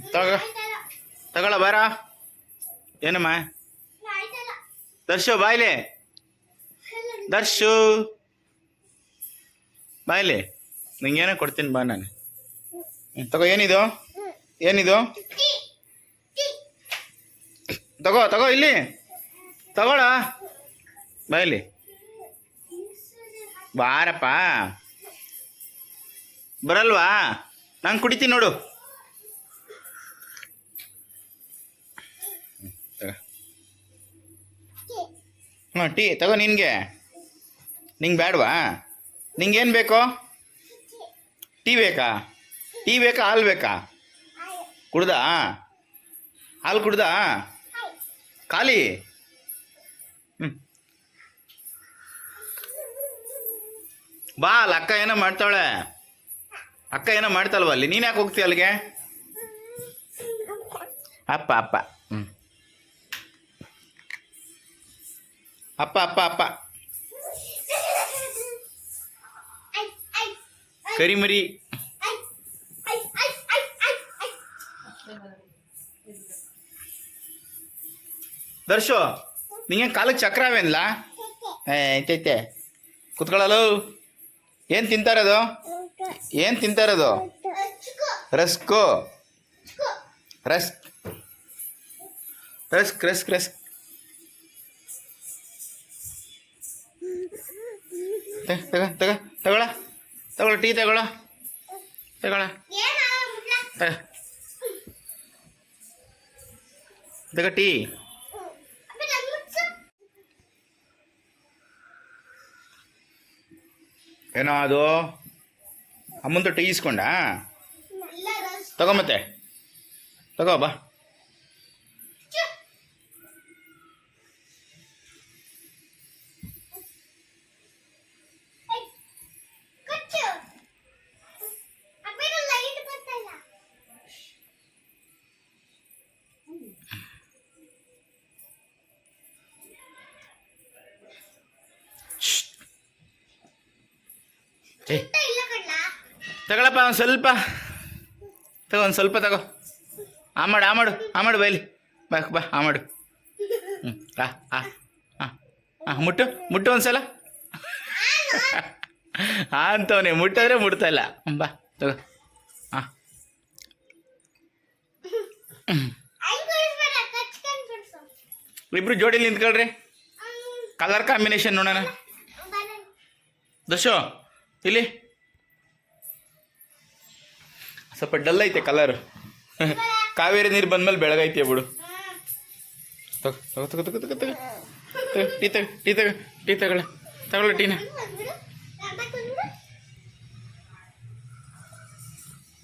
ತಗ ತಗೊಳ ಬಾರ ಏನಮ್ಮ? ದರ್ಶು, ಬಾಯ್ಲೆ. ದರ್ಶು. ಬಾಯ್ಲೆ ನಿಂಗೇನೋ ಕೊಡ್ತೀನಿ ಬಾ ನಾನು. ತಗೋ, ಏನಿದು? ಏನಿದು? ತಗೋ ತಗೋ, ಇಲ್ಲಿ. ತಗೋಳ ಬಾಯ್ಲಿ. ಬಾರಪ್ಪ. ಬರಲ್ವಾ? ನಾನು ಕುಡಿತೀನಿ ನೋಡು. ಹ್ಞೂ ಟೀ, ತಗೋ ನಿನಗೆ. ನಿಂಗೆ ಬೇಡವಾ ನಿಂಗೇನು ಬೇಕು? ಟೀ ಬೇಕಾ? ಟೀ ಬೇಕಾ, ಹಾಲು ಬೇಕಾ? ಕುಡ್ದಾ? ಹಾಲು ಕುಡ್ದಾ? ಖಾಲಿ? ಹ್ಞೂ ಬಾ, ಅಲ್ಲ ಅಕ್ಕ ಏನೋ ಮಾಡ್ತಾಳೆ. ಅಕ್ಕ ಏನೋ ಮಾಡ್ತಾಳವ ಅಲ್ಲಿ. ನೀನು ಯಾಕೆ ಹೋಗ್ತೀಯ ಅಲ್ಲಿಗೆ? ಅಪ್ಪ ಅಪ್ಪ. ಅಪ್ಪ ಅಪ್ಪ ಅಪ್ಪ ಕರಿಮರಿ ದರ್ಶೋ ನಿಂಗೆ ಕಾಲಕ್ಕೆ ಚಕ್ರವೇನ್ಲ ಏ ಐತೈತೆ ಕುತ್ಕೊಳ್ಳಲು ಏನು ತಿಂತಾರದು ಏನು ತಿಂತಾರದು rusk rusk rusk rusk rusk ತಗ ತಗ ತಗ, ತಗೊಳ. ತಗೊಳ, ಟೀ ತಗೊಳ. ತಗೊಳ. ತಗ. ಟೀ. ಏನೋ ಅದು ಅಮ್ಮಂತ ಟೀ ಇಸ್ಕೊಂಡ ತಗೋ ಮತ್ತೆ. ತಗೋ, ಬಾ. ತಗೊಳಪ್ಪ ಒಂದು ಸ್ವಲ್ಪ. ತಗೋ ಒಂದು ಸ್ವಲ್ಪ ತಗೋ. ಆ ಮಾಡು ಆ ಮಾಡು ಆ ಮಾಡು ಬೈಲಿ. ಬಾ ಬಾ ಆ ಮಾಡು. ಹ್ಞೂ ಆ ಆ ಹಾಂ ಹಾಂ ಮುಟ್ಟು ಮುಟ್ಟು ಒಂದ್ಸಲ. ಹಾಂ ಅಂತವನೇ ಮುಟ್ಟಿದ್ರೆ ಮುಟ್ತಾ ಇಲ್ಲ. ಬಾ ತಗೋ. ಹಾಂ ಇಬ್ರು ಜೋಡಿಲಿ ನಿಂತ್ಕೊಳ್ರಿ. ಕಲರ್ ಕಾಂಬಿನೇಷನ್ ನೋಡೋಣ. ದಶು ಇಲ್ಲಿ? ಸ್ವಲ್ಪ ಡಲ್ ಐತೆ ಕಲರ್ ಕಾವೇರಿ ನೀರು ಬಂದ್ಮೇಲೆ ಬೆಳಗೈತೆ ಬಿಡು. ತಗೋ ಟೀ ತಗ, ಟೀ ತಗೋ, ಟೀ ತಗೊಳ್ಳ ತಗೊಳ್ಳ ಟೀನ.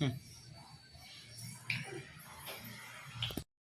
ಹ್ಞೂ